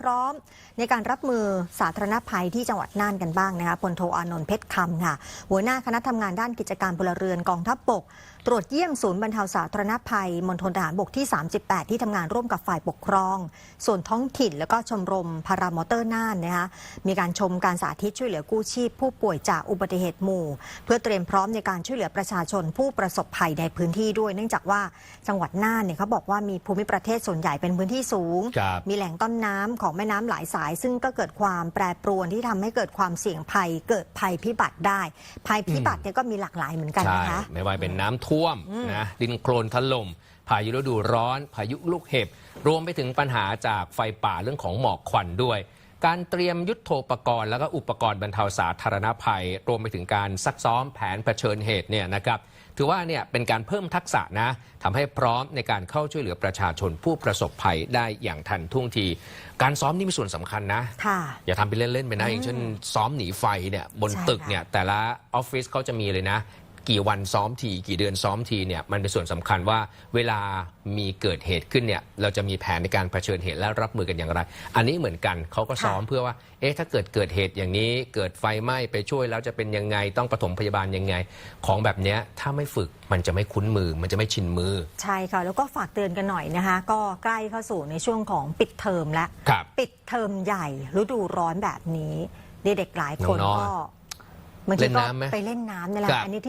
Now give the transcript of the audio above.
พร้อม ในการรับมือสาธารณภัยที่จังหวัดน่านกันบ้างนะคะพลโทอานนท์เพชรคำค่ะ หัวหน้าคณะทำงานด้านกิจการพลเรือนกองทัพบกตรวจเยี่ยมศูนย์บรรเทาสาธารณภัยมณฑลทหารบกที่ 38 ที่ทำงานร่วมกับฝ่ายปกครอง ส่วนท้องถิ่นแล้วก็ชมรมพารามอเตอร์น่านนะคะมีการชมการสาธิตช่วยเหลือกู้ชีพ ผู้ป่วยจากอุบัติเหตุหมู่ เพื่อเตรียมพร้อมในการช่วยเหลือประชาชนผู้ประสบภัยในพื้นที่ด้วย เนื่องจากว่าจังหวัดน่านเนี่ยเขาบอกว่ามีภูมิประเทศส่วนใหญ่เป็นพื้นที่สูงครับมีแหล่งต้นน้ำของแม่น้ำหลายสาย ซึ่งก็เกิดความแปรปรวนที่ทำให้เกิดความเสี่ยงภัย เกิดภัยพิบัติได้ ภัยพิบัติเนี่ยก็มีหลากหลายเหมือนกันใช่นะคะไม่ว่าเป็นน้ำท่วมนะดินโคลนถล่มพายุฤดูร้อน พายุลูกเห็บ รวมไปถึงปัญหาจากไฟป่าเรื่องของหมอกควันด้วย การเตรียมยุทโธปกรณ์ แล้วก็อุปกรณ์บรรเทาสาธารณภัย รวมไปถึงการซักซ้อมแผนเผชิญเหตุเนี่ยนะครับถือว่าเนี่ยเป็นการเพิ่มทักษะนะทำให้พร้อมในการเข้าช่วยเหลือประชาชนผู้ประสบภัยได้อย่างทันท่วงที การซ้อมนี่มีส่วนสำคัญนะค่ะอย่าทำเป็นเล่นๆไปนะอย่างเช่นซ้อมหนีไฟเนี่ยบนใช่ตึกค่ะเนี่ยแต่ละออฟฟิศเขาจะมีเลยนะ กี่วันซ้อมทีกี่เดือนซ้อมทีเนี่ยมันเป็นส่วนสำคัญว่าเวลามีเกิดเหตุขึ้นเนี่ยเราจะมีแผนในการเผชิญเหตุและรับมือกันอย่างไร อันนี้เหมือนกันเขาก็ซ้อมเพื่อว่าเอ๊ะถ้าเกิดเกิดเหตุอย่างนี้เกิดไฟไหม้ไปช่วยแล้วจะเป็นยังไงต้องปฐมพยาบาลยังไง ของแบบเนี้ยถ้าไม่ฝึกมันจะไม่คุ้นมือ มันจะไม่ชินมือ ใช่ค่ะ แล้วก็ฝากเตือนกันหน่อยนะคะ ก็ใกล้เข้าสู่ในช่วงของปิดเทอมแล้วครับปิดเทอมใหญ่ฤดูร้อนแบบนี้เด็กๆหลายคนน้องๆก็บางทีเล่นก็น้ำไหมไปเล่นน้ำนี่แหละครับอันนี้ที่